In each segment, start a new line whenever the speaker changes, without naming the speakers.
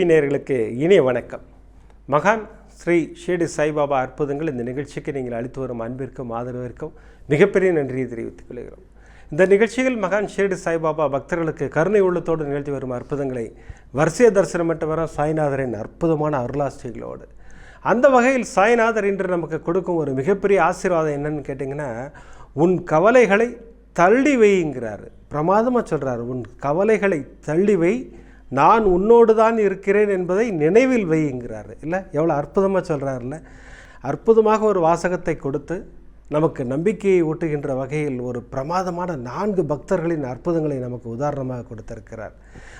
TV நேர்களுக்கு இனிய வணக்கம். மகான் ஸ்ரீ ஷேடி சாய்பாபா அற்புதங்கள் இந்த நிகழ்ச்சிக்கு நீங்கள் அளித்து வரும் அன்பிற்கும் ஆதரவிற்கும் மிகப்பெரிய நன்றியை தெரிவித்துக் கொள்கிறோம். இந்த நிகழ்ச்சியில் மகான் ஷேடு சாய்பாபா பக்தர்களுக்கு கருணை உள்ளத்தோடு நிகழ்த்தி வரும் அற்புதங்களை வரிசைய தரிசனமற்ற வரும் சாய்நாதரின் அற்புதமான அருளாசிகளோடு அந்த வகையில் சாய்நாதர் இன்று நமக்கு கொடுக்கும் ஒரு மிகப்பெரிய ஆசீர்வாதம் என்னன்னு கேட்டிங்கன்னா உன் கவலைகளை தள்ளி வைங்கிறாரு. பிரமாதமாக சொல்கிறார் உன் கவலைகளை தள்ளி வை நான் உன்னோடு தான் இருக்கிறேன் என்பதை நினைவில் வைங்கிறாரு இல்லை எவ்வளோ அற்புதமாக சொல்கிறாருல்ல அற்புதமாக ஒரு வாசகத்தை கொடுத்து நமக்கு நம்பிக்கையை ஊட்டுகின்ற வகையில் ஒரு பிரமாதமான நான்கு பக்தர்களின் அற்புதங்களை நமக்கு உதாரணமாக கொடுத்திருக்கிறார்.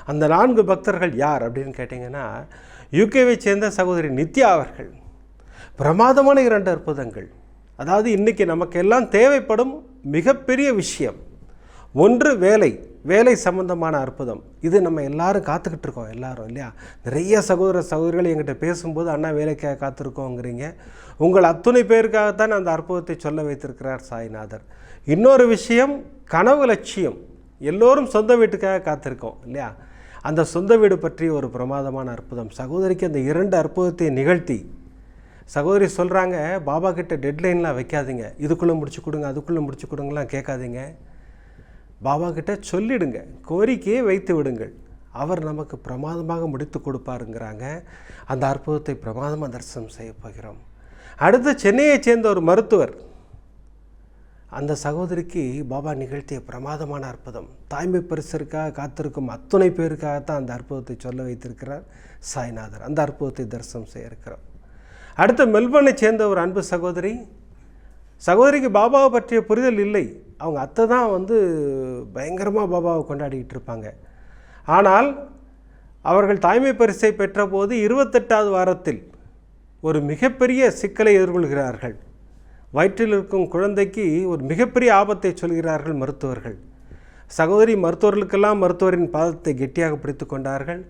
அந்த நான்கு பக்தர்கள் யார் அப்படின்னு கேட்டிங்கன்னா யூகேவை சேர்ந்த சகோதரி நித்யா அவர்கள். பிரமாதமான இரண்டு அற்புதங்கள். அதாவது இன்றைக்கி நமக்கெல்லாம் தேவைப்படும் மிகப்பெரிய விஷயம் ஒன்று வேலை வேலை சம்பந்தமான அற்புதம். இது நம்ம எல்லாரும் காத்துக்கிட்டு இருக்கோம் எல்லாரும் இல்லையா? நிறைய சகோதர சகோதரிகள் எங்கிட்ட பேசும்போது அண்ணா வேலைக்காக காத்திருக்கோங்கிறீங்க. உங்கள் அத்துணை பேருக்காகத்தான் அந்த அற்புதத்தை சொல்ல வைத்திருக்கிறார் சாய்நாதர். இன்னொரு விஷயம் கனவு லட்சியம். எல்லோரும் சொந்த வீட்டுக்காக காத்திருக்கோம் இல்லையா? அந்த சொந்த வீடு பற்றி ஒரு பிரமாதமான அற்புதம். சகோதரிக்கு அந்த இரண்டு அற்புதத்தை நிகழ்த்தி சகோதரி சொல்கிறாங்க பாபா கிட்ட டெட்லைன்லாம் வைக்காதீங்க. இதுக்குள்ளே முடிச்சு கொடுங்க அதுக்குள்ளே முடிச்சு கொடுங்கலாம் கேட்காதீங்க. பாபா கிட்ட சொல்லிடுங்க கோரிக்கையை வைத்து விடுங்கள். அவர் நமக்கு பிரமாதமாக முடித்து கொடுப்பாருங்கிறாங்க. அந்த அற்புதத்தை பிரமாதமாக தரிசனம் செய்ய போகிறோம். அடுத்து சென்னையைச் சேர்ந்த ஒரு மருத்துவர். அந்த சகோதரிக்கு பாபா நிகழ்த்திய பிரமாதமான அற்புதம். தாய்மை பரிசருக்காக காத்திருக்கும் அத்துணை பேருக்காகத்தான் அந்த அற்புதத்தை சொல்ல வைத்திருக்கிறார் சாய்நாதர். அந்த அற்புதத்தை தரிசனம் செய்ய இருக்கிறோம். அடுத்த மெல்பர்னை சேர்ந்த ஒரு அன்பு சகோதரி. சகோதரிக்கு பாபாவை பற்றிய புரிதல் இல்லை. அவங்க அத்தை தான் வந்து பயங்கரமாக பாபாவை கொண்டாடிக்கிட்டு இருப்பாங்க. ஆனால் அவர்கள் தாய்மை பரிசை பெற்றபோது இருபத்தெட்டாவது வாரத்தில் ஒரு மிகப்பெரிய சிக்கலை எதிர்கொள்கிறார்கள். வயிற்றில் இருக்கும் குழந்தைக்கு ஒரு மிகப்பெரிய ஆபத்தை சொல்கிறார்கள் மருத்துவர்கள். சகோதரி மருத்துவர்களுக்கெல்லாம் மருத்துவரின் பாதத்தை கெட்டியாக பிடித்து கொண்டார்கள்.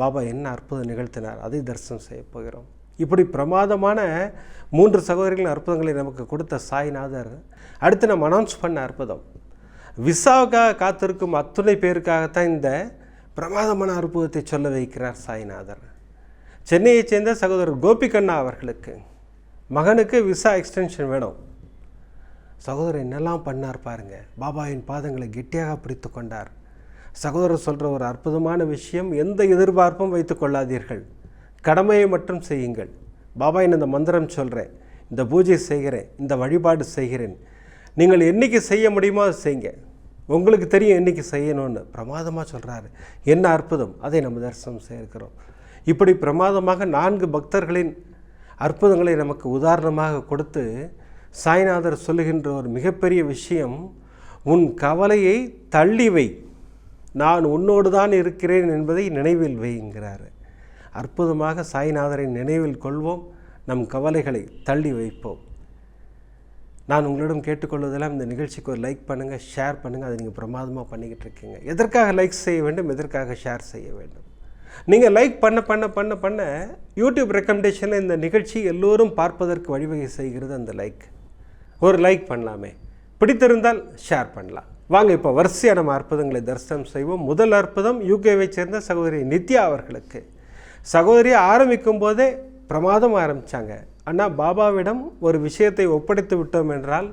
பாபா என்ன அற்புதம் நிகழ்த்தினார். அதை தரிசனம் செய்ய போகிறோம். இப்படி பிரமாதமான மூன்று சகோதரிகளின் அற்புதங்களை நமக்கு கொடுத்த சாய்நாதர். அடுத்து நம்ம அனௌன்ஸ் பண்ண அற்புதம். விசாவுக்காக காத்திருக்கும் அத்துணை பேருக்காகத்தான் இந்த பிரமாதமான அற்புதத்தை சொல்ல வைக்கிறார் சாய்நாதர். சென்னையைச் சேர்ந்த சகோதரர் கோபிகண்ணா அவர்களுக்கு மகனுக்கு விசா எக்ஸ்டென்ஷன் வேணும். சகோதரர் என்னெல்லாம் பண்ணார் பாருங்க. பாபாவின் பாதங்களை கெட்டியாக பிடித்து கொண்டார். சகோதரர் சொல்கிற ஒரு அற்புதமான விஷயம் எந்த எதிர்பார்ப்பும் வைத்து கொள்ளாதீர்கள். கடமையை மட்டும் செய்யுங்கள். பாபா என்ன இந்த மந்திரம் சொல்கிறேன் இந்த பூஜை செய்கிறேன். இந்த வழிபாடு செய்கிறேன். நீங்கள் என்னைக்கு செய்ய முடியுமோ அதை செய்யுங்க. உங்களுக்கு தெரியும் என்னைக்கு செய்யணும்னு. பிரமாதமாக சொல்கிறாரு என்ன அற்புதம்? அதை நம்ம தரிசனம் செய்கிறோம் இப்படி பிரமாதமாக நான்கு பக்தர்களின் அற்புதங்களை நமக்கு உதாரணமாக கொடுத்து சாய்நாதர் சொல்லுகின்ற ஒரு மிகப்பெரிய விஷயம் உன் கவலையை தள்ளி வை. நான் உன்னோடு தான் இருக்கிறேன் என்பதை நினைவில் வைங்கிறாரு அற்புதமாக சாய்நாதரை நினைவில் கொள்வோம். நம் கவலைகளை தள்ளி வைப்போம். நான் உங்களிடம் கேட்டுக்கொள்வதெல்லாம் இந்த நிகழ்ச்சிக்கு ஒரு லைக் பண்ணுங்கள் ஷேர் பண்ணுங்கள் அதை நீங்கள் பிரமாதமாக பண்ணிக்கிட்டு இருக்கீங்க. எதற்காக லைக் செய்ய வேண்டும்? எதற்காக ஷேர் செய்ய வேண்டும்? நீங்கள் லைக் பண்ண பண்ண பண்ண பண்ண யூடியூப் ரெக்கமெண்டேஷனில் இந்த நிகழ்ச்சி எல்லோரும் பார்ப்பதற்கு வழிவகை செய்கிறது அந்த லைக். ஒரு லைக் பண்ணலாமே. பிடித்திருந்தால் ஷேர் பண்ணலாம். வாங்க இப்போ வரிசையாக நம்ம அற்புதங்களை தரிசனம் செய்வோம். முதல் அற்புதம் யூகேவை சேர்ந்த சகோதரி நித்யா அவர்களுக்கு. சகோதரி ஆரம்பிக்கும் போதே பிரமாதம் ஆரம்பித்தாங்க ஆனால் பாபாவிடம் ஒரு விஷயத்தை ஒப்படைத்து விட்டோம் என்றால்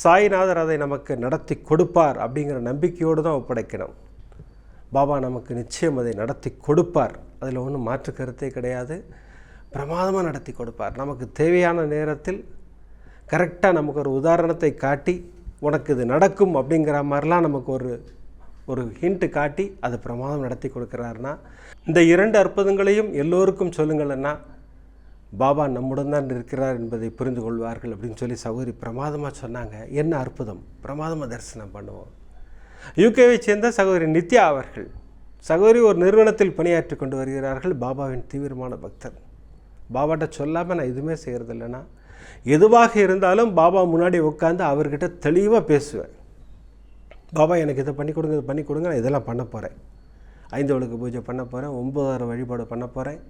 சாய்நாதர் அதை நமக்கு நடத்தி கொடுப்பார் அப்படிங்கிற நம்பிக்கையோடு தான் ஒப்படைக்கணும். பாபா நமக்கு நிச்சயம் அதை நடத்தி கொடுப்பார். அதில் ஒன்றும் மாற்று கருத்தே கிடையாது. பிரமாதமாக நடத்தி கொடுப்பார். நமக்கு தேவையான நேரத்தில் கரெக்டாக நமக்கு ஒரு உதாரணத்தை காட்டி உனக்கு இது நடக்கும் அப்படிங்கிற மாதிரிலாம் நமக்கு ஒரு ஒரு ஹிண்ட்டு காட்டி அதை பிரமாதம் நடத்தி கொடுக்குறாருன்னா இந்த இரண்டு அற்புதங்களையும் எல்லோருக்கும் சொல்லுங்களன்னா பாபா நம்முடன் தான் இருக்கிறார் என்பதை புரிந்து கொள்வார்கள் அப்படின்னு சொல்லி சகோதரி பிரமாதமாக சொன்னாங்க. என்ன அற்புதம்? பிரமாதமாக தரிசனம் பண்ணுவோம். யூகேவை சேர்ந்த சகோதரி நித்யா அவர்கள் சகோதரி ஒரு நிறுவனத்தில் பணியாற்றி கொண்டு வருகிறார்கள். பாபாவின் தீவிரமான பக்தர். பாபாட்ட சொல்லாமல் நான் எதுவுமே செய்கிறதில்லைன்னா எதுவாக இருந்தாலும் பாபா முன்னாடி உட்காந்து அவர்கிட்ட தெளிவாக பேசுவேன். பாபா எனக்கு இதை பண்ணி கொடுங்க இதை பண்ணி கொடுங்க நான் இதெல்லாம் பண்ண போகிறேன் ஐந்து விளக்கு பூஜை பண்ண போகிறேன் ஒன்பதாயிரம் வழிபாடு பண்ண போகிறேன்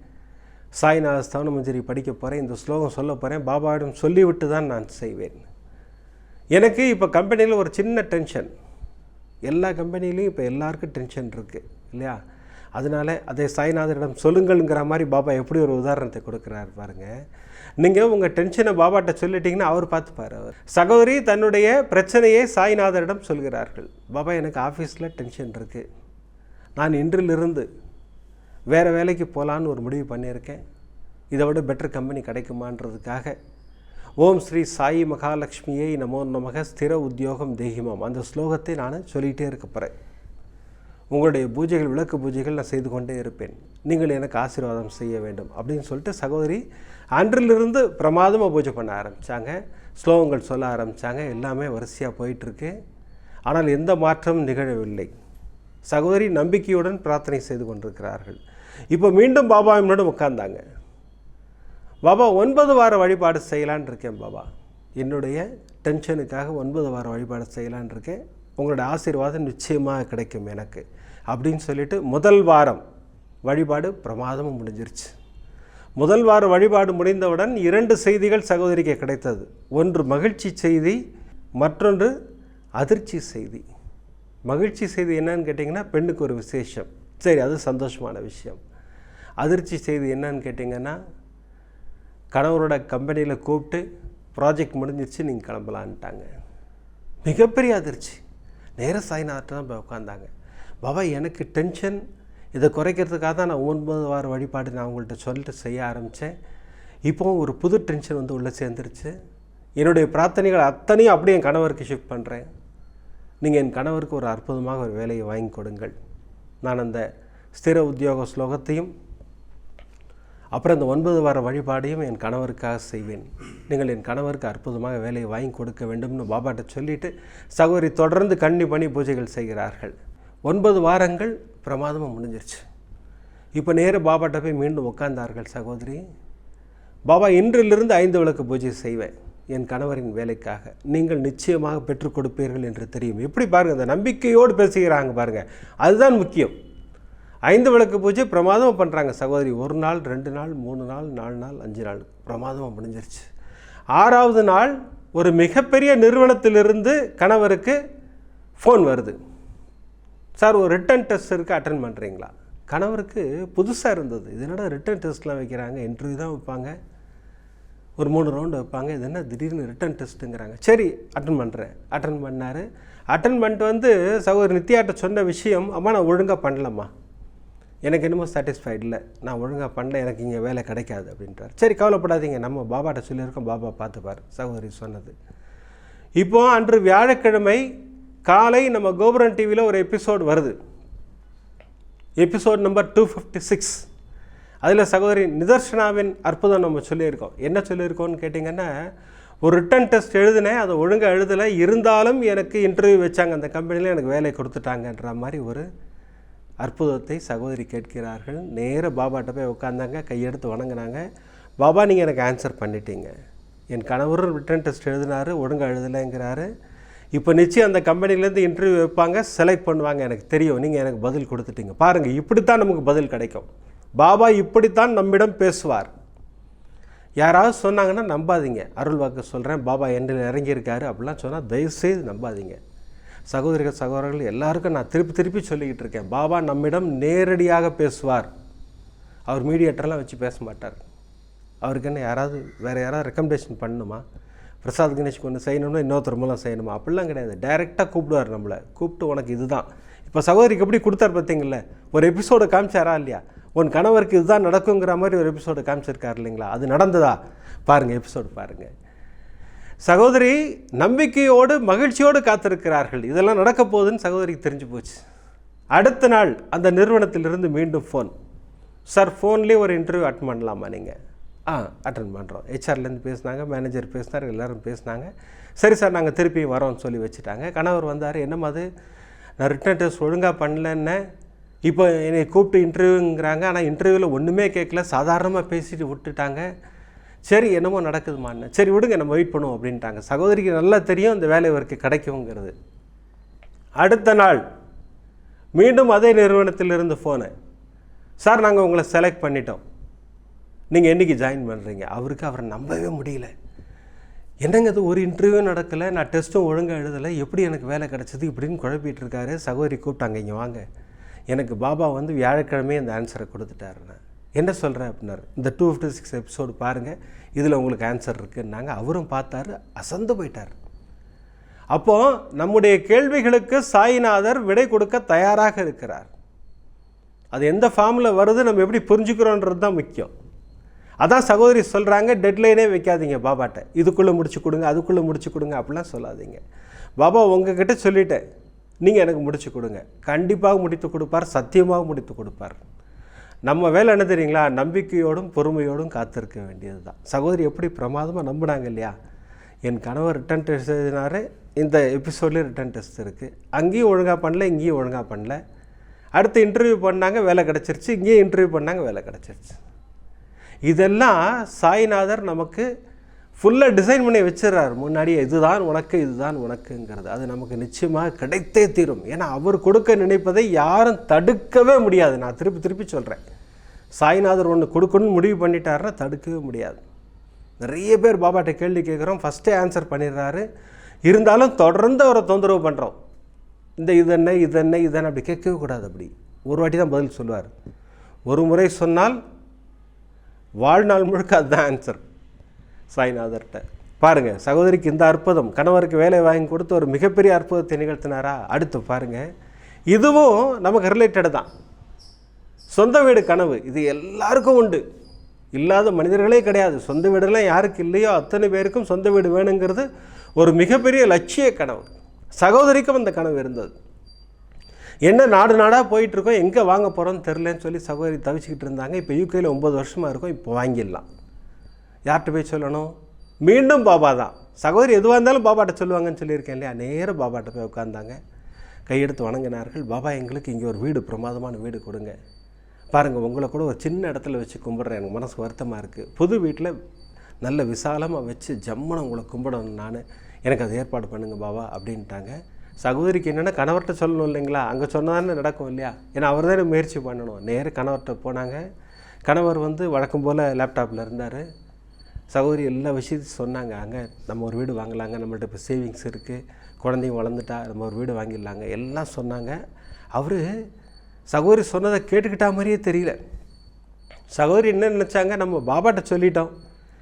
சாய்நாத ஸ்தவன மஞ்சரி படிக்க போகிறேன் இந்த ஸ்லோகம் சொல்ல போகிறேன் பாபாவிடம் சொல்லிவிட்டு தான் நான் செய்வேன். எனக்கு இப்போ கம்பெனியில் ஒரு சின்ன டென்ஷன் எல்லா கம்பெனிலையும் இப்போ எல்லாருக்கும் டென்ஷன் இருக்குது இல்லையா? அதனால அதை சாய்நாதரிடம் சொல்லுங்கள்ங்கிற மாதிரி பாபா எப்படி ஒரு உதாரணத்தை கொடுக்குறாரு பாருங்கள் நீங்கள் உங்கள் டென்ஷனை பாபாட்ட சொல்லிட்டீங்கன்னா அவர் பார்த்துப்பார் அவர். சகோதரி தன்னுடைய பிரச்சனையை சாய்நாதரிடம் சொல்கிறார்கள். பாபா எனக்கு ஆஃபீஸில் டென்ஷன் இருக்குது நான் இன்றிலிருந்து வேறு வேலைக்கு போகலான்னு ஒரு முடிவு பண்ணியிருக்கேன். இதை விட பெட்டர் கம்பெனி கிடைக்குமான்றதுக்காக ஓம் ஸ்ரீ சாயி மகாலட்சுமியை நமோ நமக ஸ்திர உத்தியோகம் தேகிமாம். அந்த ஸ்லோகத்தை நான் சொல்லிகிட்டே இருக்க போகிறேன் உங்களுடைய பூஜைகள் விளக்கு பூஜைகள் நான் செய்து கொண்டே இருப்பேன். நீங்கள் எனக்கு ஆசீர்வாதம் செய்ய வேண்டும் அப்படின்னு சொல்லிட்டு சகோதரி அன்றிலிருந்து பிரமாதமாக பூஜை பண்ண ஆரம்பித்தாங்க ஸ்லோகங்கள் சொல்ல ஆரம்பித்தாங்க எல்லாமே வரிசையாக போயிட்டுருக்கு ஆனால் எந்த மாற்றமும் நிகழவில்லை. சகோதரி நம்பிக்கையுடன் பிரார்த்தனை செய்து கொண்டிருக்கிறார்கள். இப்போ மீண்டும் பாபா என்னோட உட்கார்ந்தாங்க. பாபா ஒன்பது வார வழிபாடு செய்யலான் இருக்கேன் பாபா. என்னுடைய டென்ஷனுக்காக ஒன்பது வார வழிபாடு செய்யலான் இருக்கேன். உங்களுடைய ஆசீர்வாதம் நிச்சயமாக கிடைக்கும் எனக்கு. அப்படின்னு சொல்லிட்டு முதல் வாரம் வழிபாடு பிரமாதமும் முடிஞ்சிருச்சு. முதல் வார வழிபாடு முடிந்தவுடன் இரண்டு செய்திகள் சகோதரிக்கு கிடைத்தது. ஒன்று மகிழ்ச்சி செய்தி மற்றொன்று அதிர்ச்சி செய்தி. மகிழ்ச்சி செய்தி என்னன்னு கேட்டிங்கன்னா பெண்ணுக்கு ஒரு விசேஷம். சரி அது சந்தோஷமான விஷயம். அதிர்ச்சி செய்தி என்னன்னு கேட்டிங்கன்னா கணவரோட கம்பெனியில் கூப்பிட்டு ப்ராஜெக்ட் முடிஞ்சிருச்சு நீங்கள் கிளம்பலான்ட்டாங்க. மிகப்பெரிய அதிர்ச்சி. நேர சாய்நாதர்கிட்ட தான் போய் உட்காந்தாங்க பாபா எனக்கு டென்ஷன் இதை குறைக்கிறதுக்காக தான் நான் ஒன்பது வார வழிபாடு நான் உங்கள்கிட்ட சொல்லிட்டு செய்ய ஆரம்பித்தேன் இப்போவும் ஒரு புது டென்ஷன் வந்து உள்ளே சேர்ந்துருச்சு. என்னுடைய பிரார்த்தனைகள் அத்தனையும் அப்படியே என் கணவருக்கு ஷிஃப்ட் பண்ணுறேன் நீங்கள் என் கணவருக்கு ஒரு அற்புதமாக ஒரு வேலையை வாங்கி கொடுங்கள். நான் அந்த ஸ்திர உத்தியோக ஸ்லோகத்தையும் அப்புறம் இந்த ஒன்பது வார வழிபாடையும் என் கணவருக்காக செய்வேன். நீங்கள் என் கணவருக்கு அற்புதமாக வேலையை வாங்கி கொடுக்க வேண்டும்னு பாபாட்ட சொல்லிட்டு சகோதரி தொடர்ந்து கண்ணி பண்ணி பூஜைகள் செய்கிறார்கள். ஒன்பது வாரங்கள் பிரமாதமாக முடிஞ்சிருச்சு. இப்போ நேர பாபாட்ட போய் மீண்டும் உட்கார்ந்தார்கள் சகோதரி. பாபா இன்றிலிருந்து ஐந்து விளக்கு பூஜை செய்வேன். என் கணவரின் வேலைக்காக. நீங்கள் நிச்சயமாக பெற்றுக் கொடுப்பீர்கள் என்று தெரியும். எப்படி பாருங்கள் அந்த நம்பிக்கையோடு பேசுகிறாங்க பாருங்கள் அதுதான் முக்கியம். ஐந்து விளக்கு பூஜை பிரமாதமாக பண்ணுறாங்க சகோதரி. ஒரு நாள் ரெண்டு நாள் மூணு நாள் நாலு நாள் அஞ்சு நாள். பிரமாதமாக முடிஞ்சிருச்சு. ஆறாவது நாள் ஒரு மிகப்பெரிய நிறுவனத்திலிருந்து கணவருக்கு ஃபோன் வருது. சார் ஒரு ரிட்டன் டெஸ்ட் இருக்குது அட்டன் பண்ணுறீங்களா கணவருக்கு புதுசாக இருந்தது. இது என்னடா ரிட்டன் டெஸ்ட்லாம் வைக்கிறாங்க? இன்டர்வியூ தான் வைப்பாங்க. ஒரு மூணு ரவுண்டு வைப்பாங்க. இது என்ன? திடீர்னு ரிட்டன் டெஸ்ட்டுங்கிறாங்க சரி அட்டன் பண்ணுறேன் அட்டன் பண்ணார். அட்டன் பண்ணிட்டு வந்து சகோதரி நித்யாட்ட சொன்ன விஷயம் அம்மா நான் ஒழுங்காக பண்ணலம்மா. எனக்கு என்னமோ சாட்டிஸ்ஃபைட் இல்லை. நான் ஒழுங்காக பண்ணல. எனக்கு இங்கே வேலை கிடைக்காது. அப்படின்றார். சரி கவலைப்படாதீங்க. நம்ம பாபாட்ட சொல்லியிருக்கோம். பாபா பார்த்துப்பார். சகோதரி சொன்னது. இப்போது அன்று வியாழக்கிழமை காலை நம்ம கோபுரம் டிவியில் ஒரு எபிசோடு வருது. Episode number two fifty six அதில் சகோதரி நிதர்ஷனாவின் அற்புதம் நம்ம சொல்லியிருக்கோம். என்ன சொல்லியிருக்கோம்னு கேட்டிங்கன்னா ஒரு ரிட்டன் டெஸ்ட் எழுதினேன் அதை ஒழுங்காக எழுதலை இருந்தாலும் எனக்கு இன்டர்வியூ வச்சாங்க. அந்த கம்பெனியில் எனக்கு வேலை கொடுத்துட்டாங்கன்ற மாதிரி ஒரு அற்புதத்தை சகோதரி கேட்கிறார்கள். நேர பாபாட்ட போய் உட்காந்தாங்க கையெடுத்து வணங்கினாங்க. பாபா நீங்கள் எனக்கு ஆன்சர் பண்ணிட்டீங்க. என் கணவரும் ரிட்டன் டெஸ்ட் எழுதினாரு ஒழுங்காக எழுதலைங்கிறாரு. இப்போ நிச்சயம் அந்த கம்பெனிலேருந்து இன்டர்வியூ வைப்பாங்க செலக்ட் பண்ணுவாங்க. எனக்கு தெரியும். நீங்கள் எனக்கு பதில் கொடுத்துட்டீங்க. பாருங்கள் இப்படி தான் நமக்கு பதில் கிடைக்கும். பாபா இப்படித்தான் நம்மிடம் பேசுவார். யாராவது சொன்னாங்கன்னா நம்பாதீங்க. அருள் வாக்கு சொல்கிறேன் பாபா என்னில் இறங்கியிருக்காரு அப்படிலாம் சொன்னால் தயவுசெய்து நம்பாதீங்க. சகோதரிகள் சகோதரர்கள் எல்லாருக்கும் நான் திருப்பி திருப்பி சொல்லிக்கிட்டு இருக்கேன். பாபா நம்மிடம் நேரடியாக பேசுவார். அவர் மீடியேட்டர்லாம் வச்சு பேச மாட்டார். அவருக்கு என்ன யாராவது வேறு யாராவது ரெக்கமெண்டேஷன் பண்ணணுமா? பிரசாத் கணேஷ்க்கு ஒன்று செய்யணும்னா இன்னொருத்தர் மூலம் செய்யணுமா? அப்படிலாம் கிடையாது. டைரெக்டாக கூப்பிடுவார் நம்மளை. கூப்பிட்டு உனக்கு இதுதான். இப்போ சகோதரிக்கு எப்படி கொடுத்தார் பார்த்தீங்களா ஒரு எபிசோடு காமிச்சாரா இல்லையா? உன் கணவருக்கு இதுதான் நடக்குங்கிற மாதிரி ஒரு எபிசோடு காமிச்சிருக்காரு இல்லைங்களா? அது நடந்ததா? பாருங்கள் எபிசோடு பாருங்கள் சகோதரி நம்பிக்கையோடு மகிழ்ச்சியோடு காத்திருக்கிறார்கள். இதெல்லாம் நடக்க போகுதுன்னு சகோதரிக்கு தெரிஞ்சு போச்சு. அடுத்த நாள் அந்த நிறுவனத்திலிருந்து மீண்டும் ஃபோன் சார் ஃபோன்லேயே ஒரு இன்டர்வியூ அட்டன் பண்ணலாமா நீங்கள் ஆ அட்டன் பண்ணுறோம் ஹெச்ஆர்லேருந்து பேசினாங்க மேனேஜர் பேசினார் எல்லோரும் பேசினாங்க. சரி சார் நாங்கள் திருப்பி வரோம்னு சொல்லி வச்சுட்டாங்க. கணவர் வந்தார் என்னமா அது? நான் ரிட்டர்ன் டெஸ்ட் ஒழுங்காக பண்ணலன்னு இப்போ என்னை கூப்பிட்டு இன்டர்வியூங்கிறாங்க ஆனால் இன்டர்வியூவில் ஒன்றுமே கேட்கல சாதாரணமாக பேசிட்டு விட்டுட்டாங்க. சரி என்னமோ நடக்குதுமான்னு. சரி விடுங்க நம்ம வெயிட் பண்ணுவோம் அப்படின்ட்டாங்க. சகோதரிக்கு நல்லா தெரியும் இந்த வேலை இவருக்கு கிடைக்குங்கிறது. அடுத்த நாள் மீண்டும் அதே நிறுவனத்திலிருந்து ஃபோனு சார் நாங்கள் உங்களை செலக்ட் பண்ணிட்டோம். நீங்கள் என்றைக்கு ஜாயின் பண்ணுறீங்க அவருக்கு அவரை நம்பவே முடியல. என்னங்க அது ஒரு இன்டர்வியூ நடக்கலை. நான் டெஸ்ட்டும் ஒழுங்காக எழுதலை. எப்படி எனக்கு வேலை கிடச்சிது? இப்படின்னு குழப்பிட்டு இருக்காரு. சகோதரி கூப்பிட்டாங்க இங்கே வாங்க. எனக்கு பாபா வந்து வியாழக்கிழமையே அந்த ஆன்சரை கொடுத்துட்டாருண்ணா என்ன சொல்கிறேன் அப்படின்னாரு இந்த டூ ஃபிஃப்டி சிக்ஸ் எபிசோடு பாருங்கள் இதில் உங்களுக்கு ஆன்சர் இருக்குன்னாங்க. அவரும் பார்த்தாரு அசந்து போயிட்டார். அப்போது நம்முடைய கேள்விகளுக்கு சாய்நாதர் விடை கொடுக்க தயாராக இருக்கிறார். அது எந்த ஃபார்மில் வருது நம்ம எப்படி புரிஞ்சுக்கிறோன்றது தான் முக்கியம். அதான் சகோதரி சொல்கிறாங்க டெட்லைனே வைக்காதீங்க பாபாட்ட. இதுக்குள்ளே முடிச்சு கொடுங்க அதுக்குள்ளே முடிச்சு கொடுங்க அப்படிலாம் சொல்லாதீங்க. பாபா உங்ககிட்ட சொல்லிட்டேன் நீங்கள் எனக்கு முடித்து கொடுங்க. கண்டிப்பாக முடித்து கொடுப்பார் சத்தியமாக முடித்து கொடுப்பார். நம்ம வேலை என்ன தெரியுங்களா? நம்பிக்கையோடும் பொறுமையோடும் காத்திருக்க வேண்டியது தான் சகோதரி எப்படி பிரமாதமாக நம்பினாங்க இல்லையா? என் கணவர் ரிட்டன் டெஸ்ட் எழுதினார். இந்த எபிசோட்லேயும் ரிட்டன் டெஸ்ட் இருக்குது அங்கேயும் ஒழுங்காக பண்ணல இங்கேயும் ஒழுங்காக பண்ணல. அடுத்து இன்டர்வியூ பண்ணாங்க வேலை கிடச்சிருச்சு. இங்கேயும் இன்டர்வியூ பண்ணாங்க வேலை கிடச்சிருச்சு. இதெல்லாம் சாய்நாதர் நமக்கு ஃபுல்லாக டிசைன் பண்ணி வச்சிடறார். முன்னாடியே இதுதான் உனக்கு இதுதான் உனக்குங்கிறது. அது நமக்கு நிச்சயமாக கிடைத்தே தீரும். ஏன்னா அவர் கொடுக்க நினைப்பதை யாரும் தடுக்கவே முடியாது. நான் திருப்பி திருப்பி சொல்கிறேன் சாய்நாதர் ஒன்று கொடுக்கணும்னு முடிவு பண்ணிட்டாருன்னா தடுக்கவே முடியாது. நிறைய பேர் பாபாட்ட கேள்வி கேட்குறோம். ஃபஸ்ட்டே ஆன்சர் பண்ணிடுறாரு. இருந்தாலும் தொடர்ந்து அவரை தொந்தரவு பண்ணுறோம் இந்த இது என்ன இது என்ன இது அப்படி கேட்கவே கூடாது அப்படி. ஒரு வாட்டி தான் பதில் சொல்லுவார். ஒரு முறை சொன்னால் வாழ்நாள் முழுக்க அதுதான் ஆன்சர் சாய்நாதர்கிட்ட. பாருங்கள் சகோதரிக்கு இந்த அற்புதம் கணவருக்கு வேலை வாங்கி கொடுத்து ஒரு மிகப்பெரிய அற்புதத்தை நிகழ்த்தினாரா? அடுத்து பாருங்கள் இதுவும் நமக்கு ரிலேட்டடு தான். சொந்த வீடு கனவு இது எல்லாருக்கும் உண்டு. இல்லாத மனிதர்களே கிடையாது. சொந்த வீடுலாம் யாருக்கு இல்லையோ அத்தனை பேருக்கும் சொந்த வீடு வேணுங்கிறது ஒரு மிகப்பெரிய லட்சிய கனவு. சகோதரிக்கும் அந்த கனவு இருந்தது. என்ன நாடு நாடாக போயிட்டுருக்கோம் எங்கே வாங்க போகிறோம்னு தெரிலன்னு சொல்லி சகோதரி தவிச்சிக்கிட்டு இருந்தாங்க. இப்போ யூகேயில் ஒம்பது வருஷமாக இருக்கும் இப்போ வாங்கிடலாம். யார்கிட்ட போய் சொல்லணும்? மீண்டும் பாபா தான். சகோதரி எதுவாக இருந்தாலும் பாபாட்ட சொல்லுவாங்கன்னு சொல்லியிருக்கேன் இல்லையா? நேராக பாபாட்ட போய் உட்காந்தாங்க கையெடுத்து வணங்கினார்கள். பாபா எங்களுக்கு இங்கே ஒரு வீடு பிரமாதமான வீடு கொடுங்க. பாருங்கள் உங்களை கூட ஒரு சின்ன இடத்துல வச்சு கும்பிட்றேன். எனக்கு மனசு வருத்தமாக இருக்குது புது வீட்டில் நல்ல விசாலமாக வச்சு ஜம்முன உங்களை கும்பிடணும் நான். எனக்கு அதை ஏற்பாடு பண்ணுங்கள் பாபா அப்படின்ட்டாங்க. சகோதரிக்கு என்னென்னா கணவர்கிட்ட சொல்லணும் இல்லைங்களா? அங்கே சொன்னான்னு நடக்கும் இல்லையா? ஏன்னா அவர் தானே முயற்சி பண்ணணும். நேர கணவர்கிட்ட போனாங்க. கணவர் வந்து வழக்கம் போல் லேப்டாப்பில் இருந்தார். சகோதரி எல்லா விஷயத்தையும் சொன்னாங்க. அங்கே நம்ம ஒரு வீடு வாங்கலாங்க. நம்மள்ட்ட இப்போ சேவிங்ஸ் இருக்குது குழந்தைங்க வளர்ந்துட்டா நம்ம ஒரு வீடு வாங்கிடலாங்க. எல்லாம் சொன்னாங்க. அவர் சகோதரி சொன்னதை கேட்டுக்கிட்டா மாதிரியே தெரியல. சகோதரி என்ன நினச்சாங்க? நம்ம பாபாட்ட சொல்லிட்டோம்.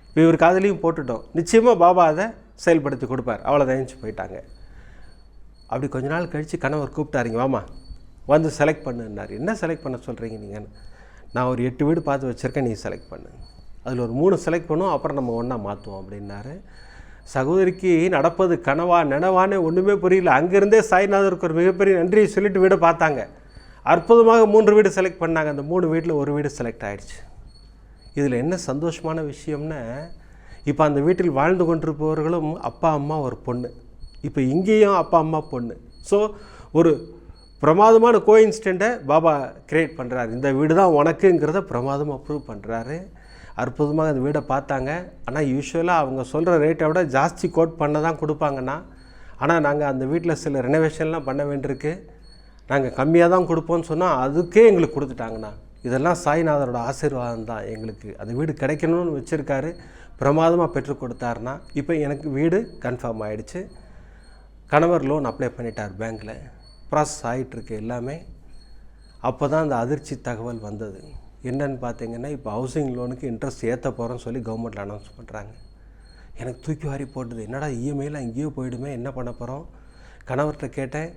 இப்போ இவர் காதலையும் போட்டுட்டோம். நிச்சயமாக பாபா அதை செயல்படுத்தி கொடுப்பார். அவ்வளோதான் எழுந்து போயிட்டாங்க. அப்படி கொஞ்ச நாள் கழித்து கணவர் கூப்பிட்டாருங்க வாமா வந்து செலக்ட் பண்ணுன்னார். என்ன செலக்ட் பண்ண சொல்கிறீங்க நீங்கள் நான் ஒரு எட்டு வீடு பார்த்து வச்சுருக்கேன். நீ செலக்ட் பண்ணு. அதில் ஒரு மூணு செலக்ட் பண்ணுவோம் அப்புறம் நம்ம ஒன்றா மாற்றுவோம் அப்படின்னாரு. சகோதரிக்கு நடப்பது கனவா நினவானே ஒன்றுமே புரியல. அங்கேருந்தே சாய்நாதருக்கு ஒரு மிகப்பெரிய நன்றியை சொல்லிட்டு வீடை பார்த்தாங்க. அற்புதமாக மூன்று வீடு செலக்ட் பண்ணாங்க. அந்த மூணு வீட்டில் ஒரு வீடு செலக்ட் ஆகிடுச்சு இதில் என்ன சந்தோஷமான விஷயம்னா இப்போ அந்த வீட்டில் வாழ்ந்து கொண்டிருப்பவர்களும் அப்பா அம்மா ஒரு பொண்ணு. இப்போ இங்கேயும் அப்பா அம்மா பொண்ணு. ஸோ ஒரு பிரமாதமான கோயின்ஸ்டண்ட்டை பாபா கிரியேட் பண்ணுறாரு இந்த வீடு தான் உனக்குங்கிறத பிரமாதமாக ப்ரூவ் பண்ணுறாரு அற்புதமாக அந்த வீடை பார்த்தாங்க. ஆனால் யூஸ்வலாக அவங்க சொல்கிற ரேட்டை விட ஜாஸ்தி கோட் பண்ண தான் கொடுப்பாங்கண்ணா ஆனால் நாங்கள் அந்த வீட்டில் சில ரெனோவேஷன்லாம் பண்ண வேண்டியிருக்கு. நாங்கள் கம்மியாக தான் கொடுப்போம்னு சொன்னால் அதுக்கே எங்களுக்கு கொடுத்துட்டாங்கண்ணா. இதெல்லாம் சாய்நாதரோட ஆசீர்வாதம் தான் எங்களுக்கு. அந்த வீடு கிடைக்கணும்னு வச்சுருக்காரு. பிரமாதமாக பெற்றுக் கொடுத்தாருனா இப்போ எனக்கு வீடு கன்ஃபார்ம் ஆகிடுச்சு கணவர் லோன் அப்ளை பண்ணிட்டார் பேங்க்கில் ப்ராசஸ் ஆகிட்டுருக்கு எல்லாமே. அப்போ தான் அந்த அதிர்ச்சி தகவல் வந்தது. என்னன்னு பார்த்தீங்கன்னா இப்போ ஹவுசிங் லோனுக்கு இன்ட்ரெஸ்ட் ஏற்ற போகிறோன்னு சொல்லி கவர்மெண்ட்டில் அனௌன்ஸ் பண்ணுறாங்க எனக்கு தூக்கி வாரி போட்டுது. என்னடா இஎம்ஐயில் அங்கேயோ போயிடுமே என்ன பண்ண போகிறோம் கணவர்கிட்ட கேட்டேன்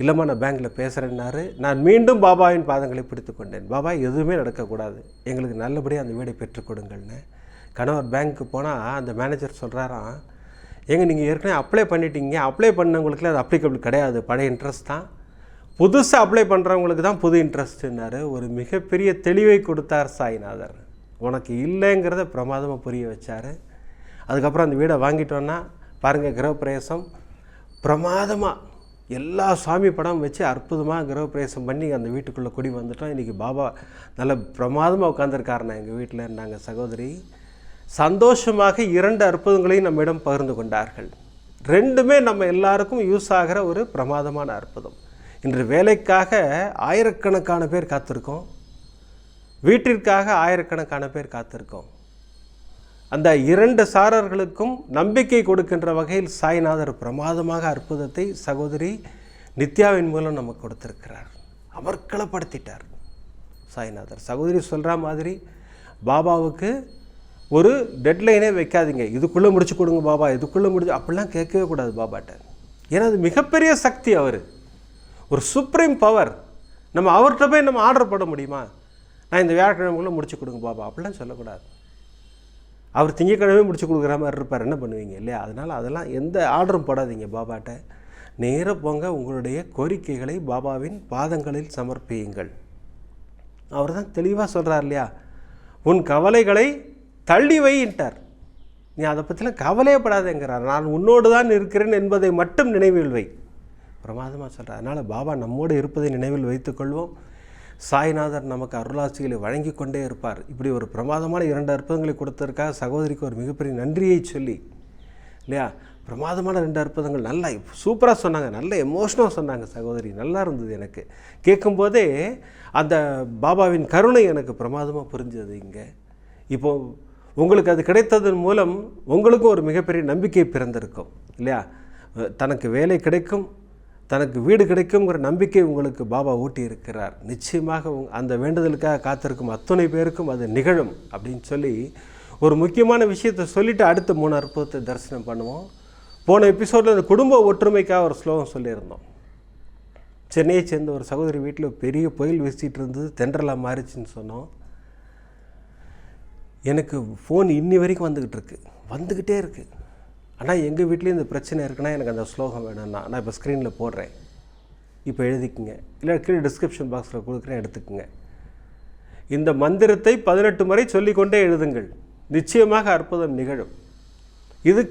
இல்லைம்மா நான் பேங்க்கில் பேசுகிறேன்னாரு நான் மீண்டும் பாபாவின் பாதங்களை பிடித்து கொண்டேன். பாபா எதுவுமே நடக்கக்கூடாது. எங்களுக்கு நல்லபடியாக அந்த வீடை பெற்றுக் கொடுங்கள்னு. கணவர் பேங்க்கு போனால் அந்த மேனேஜர் சொல்கிறாராம் ஏங்க நீங்கள் ஏற்கனவே அப்ளை பண்ணிட்டீங்க. அப்ளை பண்ணவங்களுக்குலாம் அது அப்ளிகபிள் கிடையாது. பழைய இன்ட்ரெஸ்ட் தான். புதுசாக அப்ளை பண்ணுறவங்களுக்கு தான் புது இன்ட்ரெஸ்ட்டுன்னாரு ஒரு மிகப்பெரிய தெளிவை கொடுத்தார் சாய்நாதர். உனக்கு இல்லைங்கிறத பிரமாதமாக புரிய வச்சார். அதுக்கப்புறம் அந்த வீடை வாங்கிட்டோன்னா பாருங்கள் கிரகப்பிரவேசம். பிரமாதமாக எல்லா சாமி படம் வச்சு அற்புதமாக கிரகப்பிரவேசம் பண்ணி அந்த வீட்டுக்குள்ளே குடி வந்துட்டோம். இன்றைக்கி பாபா நல்ல பிரமாதமாக உட்காந்துருக்காருண்ணா எங்கள் வீட்டில் நாங்கள் சகோதரி. சந்தோஷமாக இரண்டு அற்புதங்களையும் நம்மிடம் பகிர்ந்து கொண்டார்கள். ரெண்டுமே நம்ம எல்லாருக்கும் யூஸ் ஆகிற ஒரு பிரமாதமான அற்புதம். இன்று வேலைக்காக ஆயிரக்கணக்கான பேர் காத்திருக்கோம். வீட்டிற்காக ஆயிரக்கணக்கான பேர் காத்திருக்கோம். அந்த இரண்டு சாரர்களுக்கும் நம்பிக்கை கொடுக்கின்ற வகையில் சாய்நாதர் பிரமாதமாக அற்புதத்தை சகோதரி நித்யாவின் மூலம் நமக்கு கொடுத்திருக்கிறார். அமர்க்களப்படுத்திட்டார் சாய்நாதர். சகோதரி சொல்கிற மாதிரி பாபாவுக்கு ஒரு டெட்லைனே வைக்காதீங்க. இதுக்குள்ளே முடிச்சு கொடுங்க பாபா. இதுக்குள்ளே முடிச்சு அப்படிலாம் கேட்கவே கூடாது பாபாட்ட. ஏன்னா அது மிகப்பெரிய சக்தி அவர். ஒரு சுப்ரீம் பவர் நம்ம அவர்கிட்ட போய் நம்ம ஆர்டர் போட முடியுமா? நான் இந்த வியாழக்கிழமைக்குள்ளே முடிச்சு கொடுங்க பாபா. அப்படிலாம் சொல்லக்கூடாது. அவர் திங்கக்கிழமை முடிச்சு கொடுக்குற மாதிரி இருப்பார். என்ன பண்ணுவீங்க? இல்லையா? அதனால் அதெல்லாம் எந்த ஆர்டரும் போடாதீங்க பாபாட்ட. நேராக போங்க உங்களுடைய கோரிக்கைகளை பாபாவின் பாதங்களில் சமர்ப்பியுங்கள். அவர் தான் தெளிவாக சொல்கிறார் இல்லையா? உன் கவலைகளை தள்ளி வையிட்டார் நீ அதை பற்றிலாம் கவலையப்படாதேங்கிறார் நான் உன்னோடு தான் இருக்கிறேன் என்பதை மட்டும் நினைவில் வை. பிரமாதமாக சொல்கிறார் அதனால் பாபா நம்மோடு இருப்பதை நினைவில் வைத்துக்கொள்வோம் சாய்நாதர் நமக்கு அருளாசிகளை வழங்கி கொண்டே இருப்பார். இப்படி ஒரு பிரமாதமான இரண்டு அற்புதங்களை கொடுத்ததற்காக சகோதரிக்கு ஒரு மிகப்பெரிய நன்றியை சொல்லி இல்லையா? பிரமாதமான ரெண்டு அற்புதங்கள் நல்லா சூப்பராக சொன்னாங்க. நல்ல எமோஷனாக சொன்னாங்க சகோதரி. நல்லா இருந்தது எனக்கு. கேட்கும்போதே அந்த பாபாவின் கருணை எனக்கு பிரமாதமாக புரிஞ்சது இங்கே. இப்போ உங்களுக்கு அது கிடைத்ததன் மூலம் உங்களுக்கும் ஒரு மிகப்பெரிய நம்பிக்கை பிறந்திருக்கும் இல்லையா? தனக்கு வேலை கிடைக்கும் தனக்கு வீடு கிடைக்குங்கிற நம்பிக்கை உங்களுக்கு பாபா ஊட்டி இருக்கிறார் நிச்சயமாக உங் அந்த வேண்டுதலுக்காக காத்திருக்கும் அத்தனை பேருக்கும் அது நிகழும் அப்படின்னு சொல்லி ஒரு முக்கியமான விஷயத்தை சொல்லிவிட்டு அடுத்த மூணு அற்புதத்தை தரிசனம் பண்ணுவோம். போன எபிசோடில் இந்த குடும்ப ஒற்றுமைக்காக ஒரு ஸ்லோகம் சொல்லியிருந்தோம். சென்னையை சேர்ந்த ஒரு சகோதரி வீட்டில் பெரிய புயல் வீசிட்டு இருந்தது தென்றலாக மாறிச்சின்னு சொன்னோம். எனக்கு ஃபோன் இன்னி வரைக்கும் வந்துக்கிட்டு இருக்கு. வந்துக்கிட்டே இருக்குது ஆனால் எங்கள் வீட்லேயும் இந்த பிரச்சனை இருக்குன்னா எனக்கு அந்த ஸ்லோகம் வேணும்னா நான் இப்போ ஸ்க்ரீனில் போடுறேன். இப்போ எழுதிக்குங்க. இல்லை கீழே டிஸ்கிரிப்ஷன் பாக்ஸில் கொடுக்குறேன் எடுத்துக்குங்க. இந்த மந்திரத்தை பதினெட்டு முறை சொல்லிக்கொண்டே எழுதுங்கள். நிச்சயமாக அற்புதம் நிகழும். இது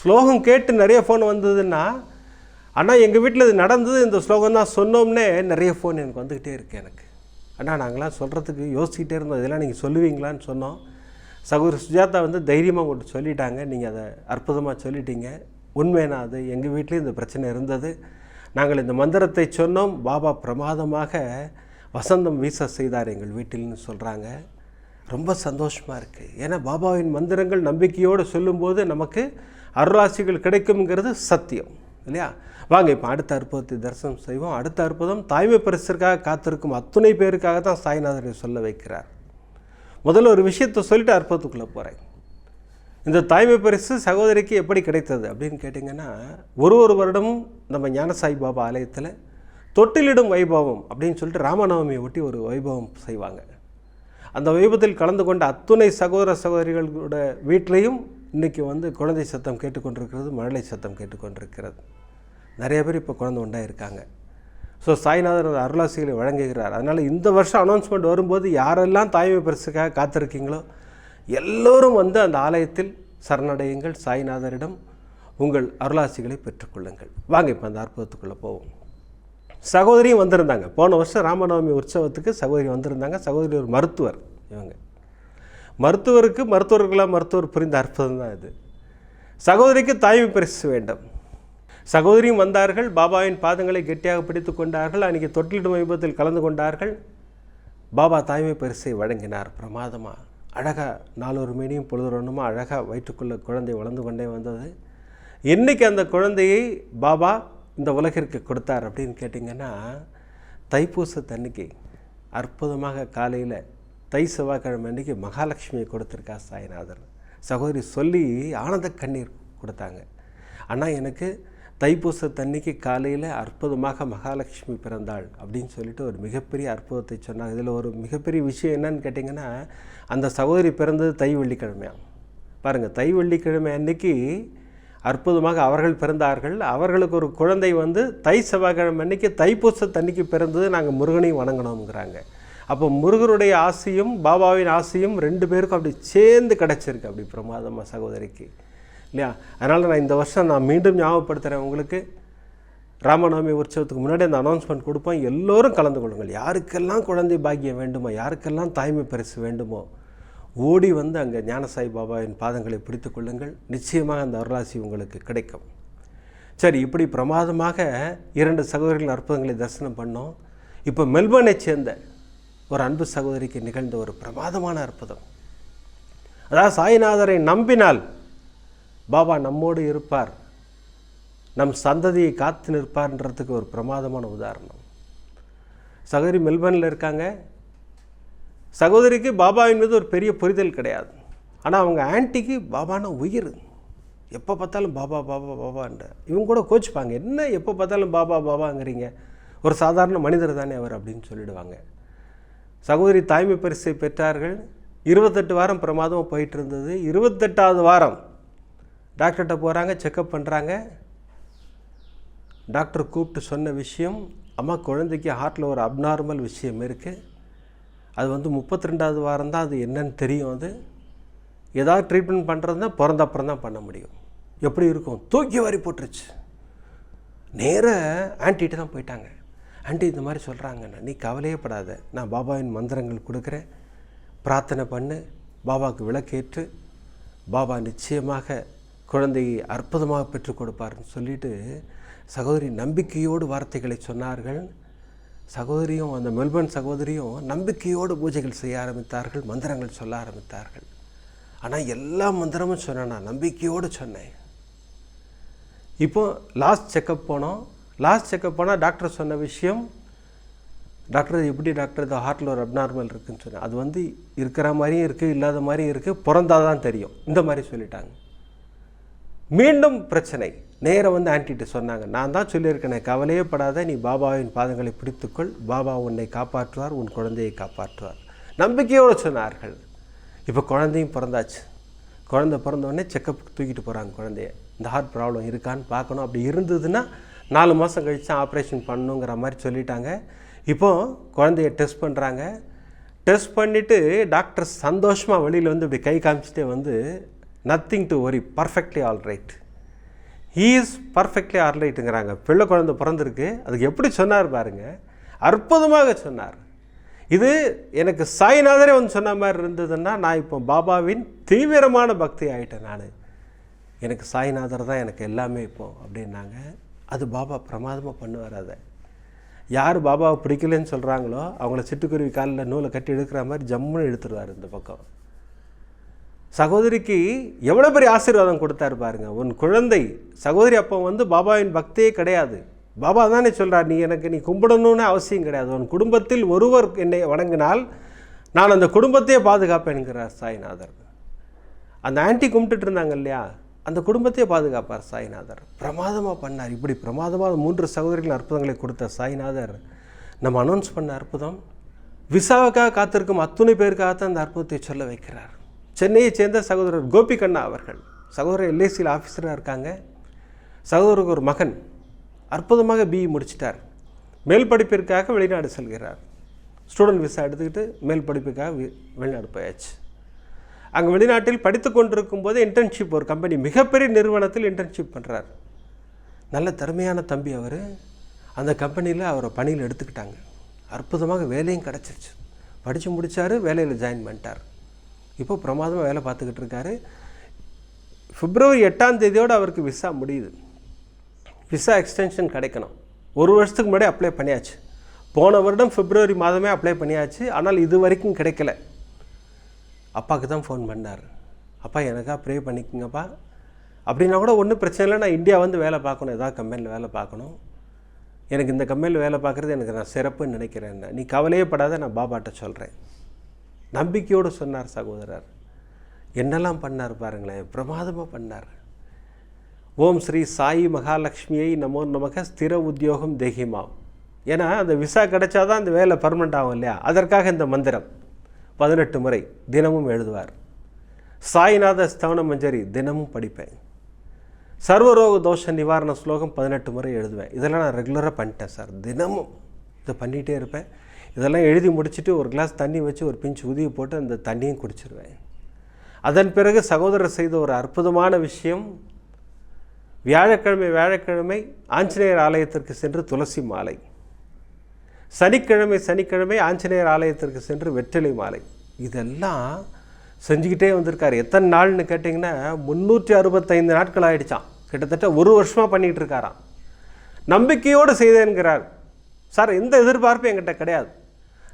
ஸ்லோகம் கேட்டு நிறைய ஃபோன் வந்ததுன்னா ஆனால் எங்கள் வீட்டில் இது நடந்தது இந்த ஸ்லோகம் தான் சொன்னோம்னே நிறைய ஃபோன் எனக்கு வந்துக்கிட்டே இருக்குது எனக்கு. அண்ணா நாங்களாம் சொல்கிறதுக்கு யோசிச்சுக்கிட்டே இருந்தோம். இதெல்லாம் நீங்கள் சொல்லுவீங்களான்னு சொன்னோம். சகோதரி சுஜாதா வந்து தைரியமாக உங்கள்கிட்ட சொல்லிட்டாங்க. நீங்கள் அதை அற்புதமாக சொல்லிட்டீங்க. உண்மைனா அது. எங்கள் வீட்லேயும் இந்த பிரச்சனை இருந்தது. நாங்கள் இந்த மந்திரத்தை சொன்னோம். பாபா பிரமாதமாக வசந்தம் வீச செய்தார் எங்கள் வீட்டில்னு சொல்கிறாங்க ரொம்ப சந்தோஷமாக இருக்குது ஏன்னா பாபாவின் மந்திரங்கள் நம்பிக்கையோடு சொல்லும்போது நமக்கு அருளாசிகள் கிடைக்குங்கிறது சத்தியம். இல்லையா? வாங்க இப்போ அடுத்த அற்புதத்தை தரிசனம் செய்வோம். அடுத்த அற்புதம் தாய்மை பரிசிற்காக காத்திருக்கும் அத்துணை பேருக்காக தான் சாய்நாதரை சொல்ல வைக்கிறார். முதல்ல ஒரு விஷயத்தை சொல்லிட்டு அற்புதத்துக்குள்ளே போகிறேன் இந்த தாய்மை பரிசு சகோதரிக்கு எப்படி கிடைத்தது அப்படின்னு கேட்டிங்கன்னா ஒரு ஒரு வருடமும் நம்ம ஞானசாய் பாபா ஆலயத்தில் தொட்டிலிடும் வைபவம் அப்படின்னு சொல்லிட்டு ராமநவமியை ஒட்டி ஒரு வைபவம் செய்வாங்க. அந்த வைபவத்தில் கலந்து கொண்ட அத்துணை சகோதர சகோதரிகளோட வீட்லேயும் இன்றைக்கி வந்து குழந்தை சத்தம் கேட்டுக்கொண்டிருக்கிறது மழலை சத்தம் கேட்டுக்கொண்டிருக்கிறது. நிறைய பேர் இப்போ குழந்தை உண்டாக இருக்காங்க ஸோ சாய்நாதர் அந்த அருளாசிகளை வழங்குகிறார். அதனால் இந்த வருஷம் அனௌன்ஸ்மெண்ட் வரும்போது யாரெல்லாம் தாய்மை பரிசுக்காக காத்திருக்கீங்களோ எல்லோரும் வந்து அந்த ஆலயத்தில் சரணடையுங்கள். சாய்நாதரிடம் உங்கள் அருளாசிகளை பெற்றுக்கொள்ளுங்கள். வாங்க இப்போ அந்த அற்புதத்துக்குள்ளே போவோம். சகோதரியும் வந்திருந்தாங்க. போன வருஷம் ராமநவமி உற்சவத்துக்கு சகோதரி வந்திருந்தாங்க. சகோதரி ஒரு மருத்துவர். இவங்க. மருத்துவருக்கு மருத்துவர்களாக மருத்துவர் புரிந்த அற்புதம் தான் இது. சகோதரிக்கு தாய்மை பரிசு வேண்டும். சகோதரியும் வந்தார்கள் பாபாவின் பாதங்களை கெட்டியாக பிடித்து கொண்டார்கள் அன்றைக்கி தொட்டிலிடும் விபத்தில் கலந்து கொண்டார்கள். பாபா தாய்மை பரிசை வழங்கினார். பிரமாதமாக அழகாக நாலொரு மணியும் பொழுதுறணுமா அழகாக வயிற்றுக்குள்ளே குழந்தை வளர்ந்து கொண்டே வந்தது. இன்றைக்கி அந்த குழந்தையை பாபா இந்த உலகிற்கு கொடுத்தார் அப்படின்னு கேட்டிங்கன்னா தைப்பூசத்தன்னைக்கு அற்புதமாக காலையில் தை செவ்வாய்க்கிழமை அன்றைக்கி மகாலட்சுமியை கொடுத்துருக்கா சாய்நாதர். சகோதரி சொல்லி ஆனந்த கண்ணீர் கொடுத்தாங்க. ஆனால் எனக்கு தைப்பூசத்தன்னைக்கு காலையில் அற்புதமாக மகாலட்சுமி பிறந்தாள் அப்படின்னு சொல்லிட்டு ஒரு மிகப்பெரிய அற்புதத்தை சொன்னாங்க. இதில் ஒரு மிகப்பெரிய விஷயம் என்னன்னு கேட்டிங்கன்னா அந்த சகோதரி பிறந்தது தை வெள்ளிக்கிழமையா? பாருங்கள் தை வெள்ளிக்கிழமை அன்னைக்கு அற்புதமாக அவர்கள் பிறந்தார்கள். அவர்களுக்கு ஒரு குழந்தை வந்து தை செவ்வாய்க்கிழமை அன்னைக்கு தைப்பூசத்தன்னைக்கு பிறந்தது நாங்கள் முருகனையும் வணங்கணுங்கிறாங்க அப்போ முருகனுடைய ஆசையும் பாபாவின் ஆசையும் ரெண்டு பேருக்கும் அப்படி சேர்ந்து கிடச்சிருக்கு அப்படி பிரமாதமாக சகோதரிக்கு. இல்லையா? அதனால் நான் இந்த வருஷம் நான் மீண்டும் ஞாபகப்படுத்துகிறேன் உங்களுக்கு. ராமநவமி உற்சவத்துக்கு முன்னாடி அந்த அனௌன்ஸ்மெண்ட் கொடுப்போம். எல்லோரும் கலந்து கொள்ளுங்கள். யாருக்கெல்லாம் குழந்தை பாக்கியம் வேண்டுமோ யாருக்கெல்லாம் தாய்மை பரிசு வேண்டுமோ ஓடி வந்து அங்கே ஞானசாய் பாபாவின் பாதங்களை பிடித்து கொள்ளுங்கள். நிச்சயமாக அந்த அருளாசி உங்களுக்கு கிடைக்கும். சரி இப்படி பிரமாதமாக இரண்டு சகோதரிகள் அற்புதங்களை தரிசனம் பண்ணோம். இப்போ மெல்பர்னை சேர்ந்த ஒரு அன்பு சகோதரிக்கு நிகழ்ந்த ஒரு பிரமாதமான அற்புதம். அதாவது சாய்நாதரை நம்பினால் பாபா நம்மோடு இருப்பார். நம் சந்ததியை காத்து நிற்பார்ன்றதுக்கு ஒரு பிரமாதமான உதாரணம். சகோதரி மெல்பர்னில் இருக்காங்க. சகோதரிக்கு பாபாவின் மீது ஒரு பெரிய புரிதல் கிடையாது. ஆனால் அவங்க ஆன்ட்டிக்கு பாபான உயிர். எப்போ பார்த்தாலும் பாபா பாபா பாபான்ற. இவங்க கூட கோச்சிப்பாங்க. என்ன எப்போ பார்த்தாலும் பாபா பாபாங்கிறீங்க? ஒரு சாதாரண மனிதர் தானே அவர் அப்படின்னு சொல்லிடுவாங்க. சகோதரி தாய்மை பரிசை பெற்றார்கள். இருபத்தெட்டு வாரம் பிரமாதமாக போயிட்டு இருந்தது. இருபத்தெட்டாவது வாரம் டாக்டர்கிட்ட போகிறாங்க செக்கப் பண்ணுறாங்க டாக்டர் கூப்பிட்டு சொன்ன விஷயம் அம்மா குழந்தைக்கு ஹார்ட்டில் ஒரு அப்நார்மல் விஷயம் இருக்குது அது வந்து முப்பத்தி ரெண்டாவது வாரம் தான் அது என்னன்னு தெரியும் அது. ஏதாவது ட்ரீட்மெண்ட் பண்ணுறதுனா பிறந்த அப்புறம் தான் பண்ண முடியும். எப்படி இருக்கும்? தூக்கி வாரி போட்டுருச்சு. நேராக ஆன்ட்டிகிட்ட தான் போயிட்டாங்க. ஆண்டி இந்த மாதிரி சொல்கிறாங்கண்ணா நீ கவலையே படாத. நான் பாபாவின் மந்திரங்கள் கொடுக்குறேன். பிரார்த்தனை பண்ணு. பாபாவுக்கு விளக்கேற்று. பாபா நிச்சயமாக குழந்தையை அற்புதமாக பெற்றுக் கொடுப்பார்னு சொல்லிட்டு சகோதரி நம்பிக்கையோடு வார்த்தைகளை சொன்னார்கள். சகோதரியும் அந்த மெல்பர்ன் சகோதரியும் நம்பிக்கையோடு பூஜைகள் செய்ய ஆரம்பித்தார்கள் மந்திரங்கள் சொல்ல ஆரம்பித்தார்கள். ஆனால் எல்லா மந்திரமும் சொன்னேன்? நான் நம்பிக்கையோடு சொன்னேன். இப்போ லாஸ்ட் செக்கப் போனோம். லாஸ்ட் செக்கப் போனால் டாக்டர் சொன்ன விஷயம் டாக்டர் எப்படி டாக்டர் இந்த ஹார்ட்டில் ஒரு அப்நார்மல் இருக்குன்னு சொன்னேன். அது வந்து இருக்கிற மாதிரியும் இருக்குது இல்லாத மாதிரியும் இருக்குது பிறந்தாதான் தான் தெரியும். இந்த மாதிரி சொல்லிட்டாங்க. மீண்டும் பிரச்சனை. நேராக வந்து ஆன்டிட்டு சொன்னாங்க. நான் தான் சொல்லியிருக்கேனே கவலையே படாத நீ பாபாவின் பாதங்களை பிடித்துக்கொள். பாபா உன்னை காப்பாற்றுவார் உன் குழந்தையை காப்பாற்றுவார். நம்பிக்கையோடு சொன்னார்கள். இப்போ குழந்தையும் பிறந்தாச்சு. குழந்தை பிறந்தோடனே செக்கப் தூக்கிட்டு போகிறாங்க குழந்தைய. இந்த ஹார்ட் ப்ராப்ளம் இருக்கான்னு பார்க்கணும். அப்படி இருந்ததுன்னா நாலு மாதம் கழித்து ஆப்ரேஷன் பண்ணணுங்கிற மாதிரி சொல்லிட்டாங்க. இப்போது குழந்தைய டெஸ்ட் பண்ணுறாங்க டெஸ்ட் பண்ணிவிட்டு டாக்டர் சந்தோஷமாக வெளியில் வந்து இப்படி கை காமிச்சிட்டே வந்து nothing to worry perfectly all right he is perfectly all ரைட்டுங்கிறாங்க பிள்ளை குழந்தை பிறந்திருக்கு. அதுக்கு எப்படி சொன்னார் பாருங்க. அற்புதமாக சொன்னார். இது எனக்கு சாய்நாதரே வந்து சொன்ன மாதிரி இருந்ததுன்னா நான் இப்போ பாபாவின் தீவிரமான பக்தி ஆகிட்டேன் நான். எனக்கு சாய்நாதர் தான் எனக்கு எல்லாமே இப்போ அப்படின்னாங்க. அது பாபா பிரமாதமாக பண்ணுவார் அதை. யார் பாபாவை பிடிக்கலன்னு சொல்கிறாங்களோ அவங்கள சிட்டுக்குருவி காலில் நூலை கட்டி எடுக்கிற மாதிரி ஜம்முன்னு எடுத்துருவார் இந்த பக்கம். சகோதரிக்கு எவ்வளோ பெரிய ஆசீர்வாதம் கொடுத்தாரு பாருங்க. உன் குழந்தை சகோதரி அப்போ வந்து பாபாவின் பக்தியே கிடையாது. பாபா தானே சொல்கிறார் நீ எனக்கு நீ கும்பிடணும்னு அவசியம் கிடையாது. உன் குடும்பத்தில் ஒருவர் என்னை வணங்கினால் நான் அந்த குடும்பத்தையே பாதுகாப்பேன்கிறார் சாய்நாதர். அந்த ஆன்ட்டி கும்பிட்டுட்டு இருந்தாங்க இல்லையா? அந்த குடும்பத்தையே பாதுகாப்பார் சாய்நாதர். பிரமாதமாக பண்ணார். இப்படி பிரமாதமாக மூன்று சகோதரிகள் அற்புதங்களை கொடுத்த சாய்நாதர் நம்ம அனௌன்ஸ் பண்ண அற்புதம். விசாவுக்காக காத்திருக்கும் அத்துணை பேருக்காகத்தான் அந்த அற்புதத்தை சொல்ல வைக்கிறார். சென்னையைச் சேர்ந்த சகோதரர் கோபி கண்ணா அவர்கள். சகோதரர் எல்ஐசியில் ஆஃபீஸராக இருக்காங்க. சகோதரருக்கு ஒரு மகன். அற்புதமாக பிஇ முடிச்சிட்டார். மேல் படிப்பிற்காக வெளிநாடு செல்கிறார். ஸ்டூடெண்ட் விசா எடுத்துக்கிட்டு மேல் படிப்புக்காக வி- வெளிநாடு போயாச்சு. அங்கே வெளிநாட்டில் படித்து கொண்டிருக்கும் போது இன்டர்ன்ஷிப் ஒரு கம்பெனி மிகப்பெரிய நிறுவனத்தில் இன்டர்ன்ஷிப் பண்ணுறார் நல்ல திறமையான தம்பி அவர். அந்த கம்பெனியில் அவரை பணியில் எடுத்துக்கிட்டாங்க. அற்புதமாக வேலையும் கிடச்சிருச்சு. படித்து முடித்தார் வேலையில் ஜாயின் பண்ணிட்டார். இப்போ பிரமாதமாக வேலை பார்த்துக்கிட்டு இருக்காரு. பிப்ரவரி எட்டாம் தேதியோடு அவருக்கு விசா முடியுது. விசா எக்ஸ்டென்ஷன் கிடைக்கணும். ஒரு வருஷத்துக்கு முன்னாடி அப்ளை பண்ணியாச்சு. போன வருடம் பிப்ரவரி மாதமே அப்ளை பண்ணியாச்சு. ஆனால் இது வரைக்கும் கிடைக்கல. அப்பாவுக்கு தான் ஃபோன் பண்ணார். அப்பா எனக்காக ப்ரே பண்ணிக்கோங்கப்பா. அப்படின்னா கூட ஒன்றும் பிரச்சனை இல்லை. நான் இந்தியா வந்து வேலை பார்க்கணும். ஏதாவது கம்பெனியில் வேலை பார்க்கணும். எனக்கு இந்த கம்பெனியில் வேலை பார்க்குறது எனக்கு நான் சிறப்புன்னு நினைக்கிறேன். நீ கவலையே படாத நான் பாபாட்ட சொல்கிறேன் நம்பிக்கையோடு சொன்னார் சகோதரர். என்னெல்லாம் பண்ணார் பாருங்களேன் பிரமாதமாக பண்ணார். ஓம் ஸ்ரீ சாயி மகாலட்சுமியை நமோ நமக ஸ்திர உத்தியோகம் தெஹிமாம் ஏன்னா அந்த விசா கிடைச்சாதான் அந்த வேலை பர்மனெண்ட் ஆகும் இல்லையா? அதற்காக இந்த மந்திரம் பதினெட்டு முறை தினமும் எழுதுவார். சாய்நாத ஸ்தவன மஞ்சரி தினமும் படிப்பேன். சர்வரோக தோஷ நிவாரண ஸ்லோகம் பதினெட்டு முறை எழுதுவேன். இதெல்லாம் நான் ரெகுலராக பண்ணிட்டேன் சார் தினமும். இதை பண்ணிகிட்டே இருப்பேன். இதெல்லாம் எழுதி முடிச்சுட்டு ஒரு கிளாஸ் தண்ணி வச்சு ஒரு பிஞ்சு உதியை போட்டு அந்த தண்ணியும் குடிச்சிருவேன். அதன் பிறகு சகோதரர் செய்த ஒரு அற்புதமான விஷயம் வியாழக்கிழமை வியாழக்கிழமை ஆஞ்சநேயர் ஆலயத்திற்கு சென்று துளசி மாலை. சனிக்கிழமை சனிக்கிழமை ஆஞ்சநேயர் ஆலயத்திற்கு சென்று வெற்றிலை மாலை. இதெல்லாம் செஞ்சுக்கிட்டே வந்திருக்கார். எத்தனை நாள்னு கேட்டிங்கன்னா முந்நூற்றி அறுபத்தைந்து நாட்கள் ஆகிடுச்சான் கிட்டத்தட்ட ஒரு வருஷமாக பண்ணிகிட்டு இருக்காராம். நம்பிக்கையோடு செய்தேன்கிறார். சார் எந்த எதிர்பார்ப்பும் என்கிட்ட கிடையாது.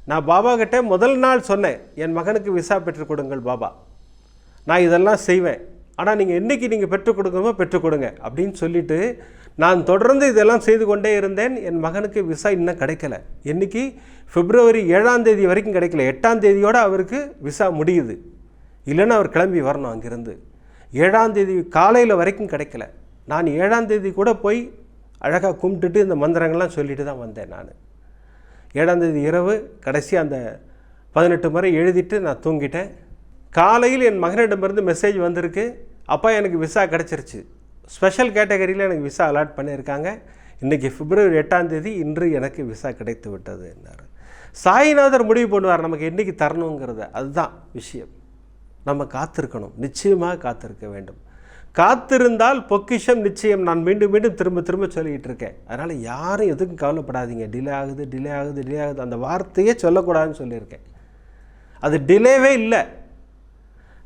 நான் பாபா கிட்டே முதல் நாள் சொன்னேன் என் மகனுக்கு விசா பெற்றுக் கொடுங்கள் பாபா. நான் இதெல்லாம் செய்வேன். ஆனால் நீங்கள் என்றைக்கு நீங்கள் பெற்றுக் கொடுக்கணுமோ பெற்றுக் கொடுங்க அப்படின்னு சொல்லிட்டு நான் தொடர்ந்து இதெல்லாம் செய்து கொண்டே இருந்தேன். என் மகனுக்கு விசா இன்னும் கிடைக்கல. இன்னைக்கு பிப்ரவரி ஏழாம் தேதி வரைக்கும் கிடைக்கல. எட்டாம் தேதியோடு அவருக்கு விசா முடியுது. இல்லைன்னா அவர் கிளம்பி வரணும் அங்கேருந்து. ஏழாம் தேதி காலையில் வரைக்கும் கிடைக்கல. நான் ஏழாம் தேதி கூட போய் அழகாக கும்பிட்டுட்டு இந்த மந்திரங்கள்லாம் சொல்லிட்டு தான் வந்தேன் நான். ஏழாந்தேதி இரவு கடைசி அந்த பதினெட்டு முறை எழுதிட்டு நான் தூங்கிட்டேன். காலையில் என் மகனிடமிருந்து மெசேஜ் வந்திருக்கு. அப்பா எனக்கு விசா கிடச்சிருச்சு. ஸ்பெஷல் கேட்டகரியில் எனக்கு விசா அலாட் பண்ணியிருக்காங்க. இன்றைக்கி பிப்ரவரி எட்டாம் தேதி இன்று எனக்கு விசா கிடைத்து விட்டது என்னார் சாய்நாதர் முடிவு பண்ணுவார் நமக்கு என்றைக்கு தரணுங்கிறத. அதுதான் விஷயம். நம்ம காத்திருக்கணும். நிச்சயமாக காத்திருக்க வேண்டும். காத்திருந்தால் பொக்கிஷம் நிச்சயம். நான் மீண்டும் மீண்டும் திரும்ப திரும்ப சொல்லிக்கிட்டு இருக்கேன். அதனால் யாரும் எதுக்கும் கவலைப்படாதீங்க. டிலே ஆகுது டிலே ஆகுது டிலே ஆகுது. அந்த வார்த்தையே சொல்லக்கூடாதுன்னு சொல்லியிருக்கேன். அது டிலேவே இல்லை.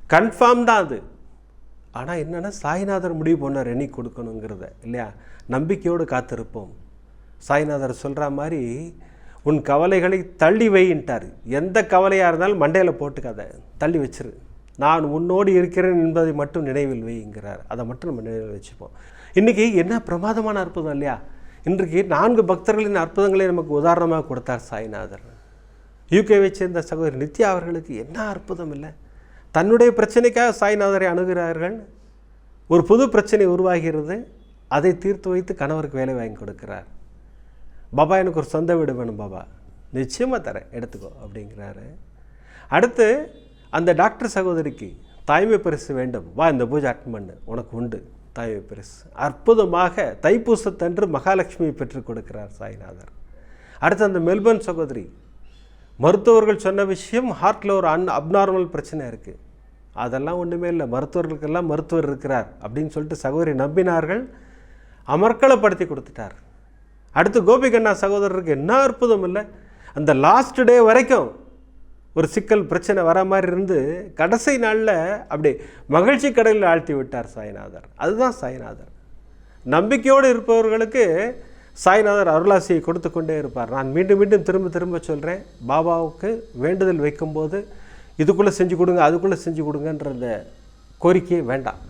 கன்ஃபார்ம் தான் அது. ஆனால் என்னென்னா சாய்நாதர் முடிவு பண்ணார் என்னைக்கு கொடுக்கணுங்கிறத இல்லையா? நம்பிக்கையோடு காத்திருப்போம். சாய்நாதர் சொல்கிற மாதிரி உன் கவலைகளை தள்ளி வைன்ட்டார். எந்த கவலையாக இருந்தாலும் மண்டையில் போட்டுக்காத. தள்ளி வச்சிரு. நான் உன்னோடு இருக்கிறேன் என்பதை மட்டும் நினைவில் வைங்கிறார் அதை மட்டும் நம்ம நினைவில் வச்சுப்போம். இன்றைக்கி என்ன பிரமாதமான அற்புதம் இல்லையா? இன்றைக்கு நான்கு பக்தர்களின் அற்புதங்களை நமக்கு உதாரணமாக கொடுத்தார் சாய்நாதர். யூகேவை சேர்ந்த சகோதரி நித்யா அவர்களுக்கு என்ன அற்புதம் இல்லை? தன்னுடைய பிரச்சனைக்காக சாய்நாதரை அணுகிறார்கள். ஒரு புது பிரச்சனை உருவாகிறது. அதை தீர்த்து வைத்து கணவருக்கு வேலை வாங்கி கொடுக்கிறார். பாபா எனக்கு ஒரு சொந்த வீடு வேணும் பாபா. நிச்சயமாக தரேன். எடுத்துக்கோ அப்படிங்கிறாரு. அடுத்து அந்த டாக்டர் சகோதரிக்கு தாய்மை பரிசு வேண்டும். வா இந்த பூஜை அட்டன் பண்ணு. உனக்கு உண்டு. தாய்மை பரிசு. அற்புதமாக தைப்பூசத்தன்று மகாலட்சுமியை பெற்றுக் கொடுக்கிறார் சாய்நாதர். அடுத்து அந்த மெல்பர்ன் சகோதரி. மருத்துவர்கள் சொன்ன விஷயம் ஹார்ட்டில் ஒரு அன் அப்நார்மல் பிரச்சனை இருக்குது அதெல்லாம் ஒன்றுமே இல்லை. மருத்துவர்களுக்கெல்லாம் மருத்துவர் இருக்கிறார் அப்படின்னு சொல்லிட்டு சகோதரி நம்பினார்கள். அமர்க்களப்படுத்தி கொடுத்துட்டார். அடுத்து கோபிகண்ணா சகோதரருக்கு என்ன அற்புதம் இல்லை. அந்த லாஸ்ட் டே வரைக்கும் ஒரு சிக்கல் பிரச்சனை வர மாதிரி இருந்து கடைசி நாளில் அப்படி மகிழ்ச்சி கடலில் ஆழ்த்தி விட்டார் சாய்நாதர். அதுதான் சாய்நாதர். நம்பிக்கையோடு இருப்பவர்களுக்கு சாய்நாதர் அருளாசியை கொடுத்து கொண்டே இருப்பார். நான் மீண்டும் மீண்டும் திரும்ப திரும்ப சொல்கிறேன் பாபாவுக்கு வேண்டுதல் வைக்கும்போது இதுக்குள்ளே செஞ்சு கொடுங்க அதுக்குள்ளே செஞ்சு கொடுங்கன்ற அந்த கோரிக்கையே வேண்டாம்.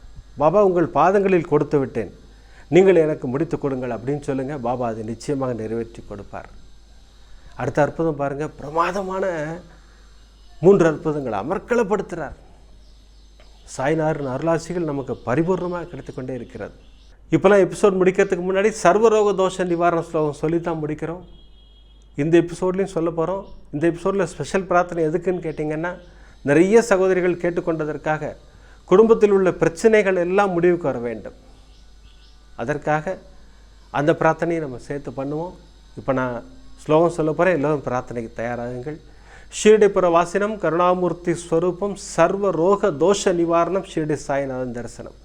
பாபா உங்கள் பாதங்களில் கொடுத்து விட்டேன். நீங்கள் எனக்கு முடித்து கொடுங்கள் அப்படின்னு சொல்லுங்கள் பாபா அதை நிச்சயமாக நிறைவேற்றி கொடுப்பார். அடுத்த அற்புதம் பாருங்கள் பிரமாதமான மூன்று அற்புதங்களை அமர்க்களப்படுத்துகிறார் சாய்நாதரின் அருளாசிகள் நமக்கு பரிபூர்ணமாக கிடைத்துக்கொண்டே இருக்கிறது. இப்போலாம் எபிசோட் முடிக்கிறதுக்கு முன்னாடி சர்வரோக தோஷ நிவாரண ஸ்லோகம் சொல்லி தான் முடிக்கிறோம். இந்த எபிசோட்லேயும் சொல்ல போகிறோம் இந்த எபிசோடில் ஸ்பெஷல் பிரார்த்தனை எதுக்குன்னு கேட்டிங்கன்னா நிறைய சகோதரிகள் கேட்டுக்கொண்டதற்காக குடும்பத்தில் உள்ள பிரச்சனைகள் எல்லாம் முடிவுக்கு வர வேண்டும். அதற்காக அந்த பிரார்த்தனையை நம்ம சேர்த்து பண்ணுவோம். இப்போ நான் ஸ்லோகம் சொல்ல போகிறேன் எல்லோரும் பிரார்த்தனைக்கு தயாராகுங்கள். ஷீரடிபுர வாசினம் கருணாமூர்த்தி ஸ்வரூபம் சர்வ ரோக தோஷ நிவாரணம் ஷீரடி சாய்நாதன் தரிசனம்.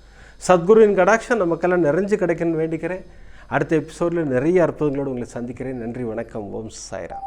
சத்குருவின் கடாட்சம் நமக்கெல்லாம் நிறைஞ்சு கிடைக்கணும்னு வேண்டிக்கிறேன். அடுத்த எபிசோடில் நிறைய அற்புதங்களோடு உங்களை சந்திக்கிறேன். நன்றி வணக்கம். ஓம் சாய்ராம்.